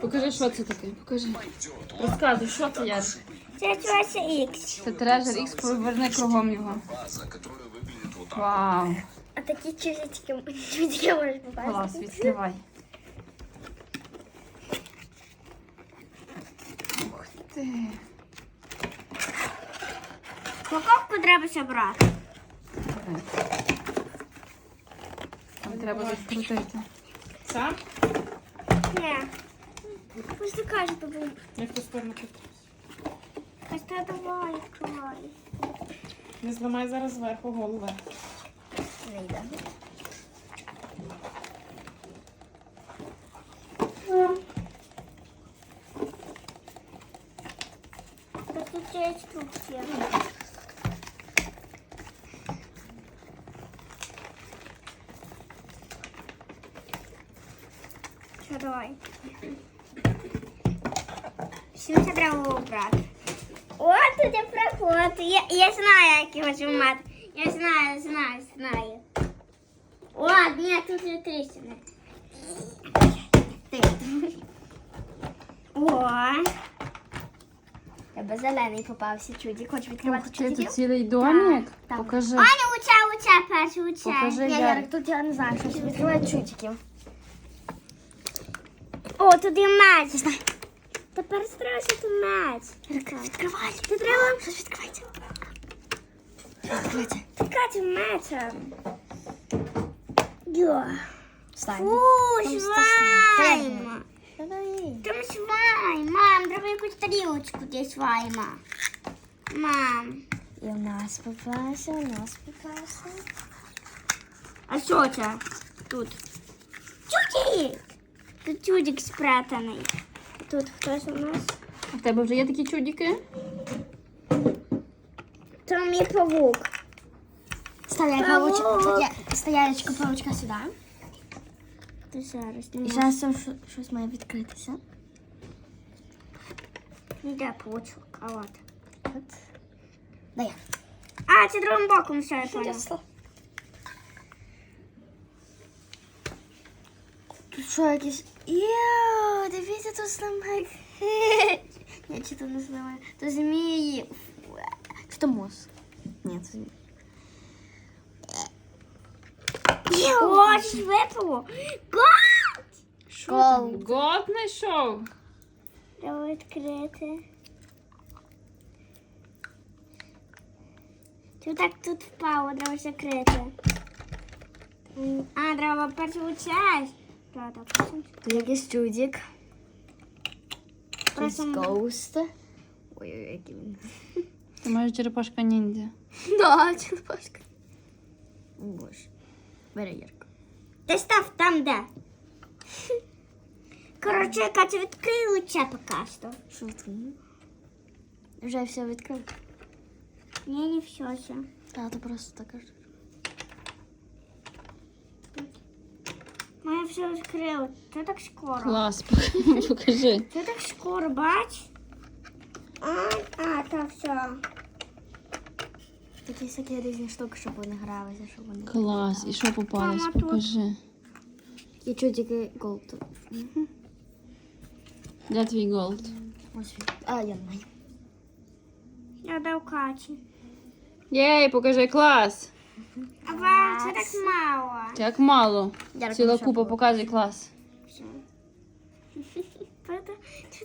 Покажи, що це таке. Покажи. Розказуй, що це Яр? Це Чуася Ікс. Це Treasure X, поверни кругом його. Вау. А такі чужички, чужички можеш попасти. Клас, відкривай. Ух ти. Упаковку треба зібрати. Треба розкрутити. Сам? Просто каже, тобі. Як ту сторону тут. Ось та давай, відкривай. Не зламай зараз зверху голову. Не йде. Тут є інструкція. Що, давай. Що це треба обрати? О, тут є проход. Я, я знаю, як його знімати. Я знаю, знаю, знаю. О, ні, тут є тріщини. Ти. О. Тебе зелений попався чудик. Хочеш відкривати Ух ти, тут цілий домик. Так. Покажи. Аня, уча, уча, перший уча. Покажи, Ні, Ярик. Ярик, тут я не знаю, що відкривати чудиків. О, тут є меч. Я знаю. Тепер страшно тут меч. Відкривай. Ти треба. Щось відкривайте. Відкривайте. Відкривайте мечем. Йо. Фу, слайм. Там слайм. Мам, треба якусь тарілочку для слайма. Мам. І у нас попався, у нас попався. А що це? Тут. Чудик! Тут чудик спрятаний. Тут хтось у нас. А в тебе вже є такі чудики? Там мій павук. Ставляй Павук. павучка. Стоялечко павучка сюди. Ти зараз І зараз що- щось має відкритися. Де павучок? А от. Дай. А, це другим боком все, я поняла. Тут що якісь. Йоу, дивіться, тут слимак. Ні, чи то не слимак. То змії. Чи то мозг? Ні, це змії. О, щось випало. Гот! Що там? Год знайшов. Треба відкрити. Ти так тут впало, треба закрити. А, треба першу часть. Правда, потім. Тут якийсь чудик. Якийсь Просто- гоуст. Ой-ой, який він. Ти маєш черепашка ніндзя. Да, черепашка. О, Боже. Бери Ярко. Ти став там, де. Коротше, Катя відкрила це поки що. Що тут? Вже все відкрив. Ні, не все ще. А, то просто така ж. все відкрила. Це так скоро. Клас, покажи. Це так скоро, бач? А, а, та все. Такі всякі різні штуки, щоб вони гралися, щоб вони. Клас. І що попалось? Мама, тут. Покажи. І чудики голд. Де твій голд? Ось він. А, я не маю. Я дав Каті. Єй, покажи клас. А вам це так мало. Як мало. Ціла купа, показуй клас.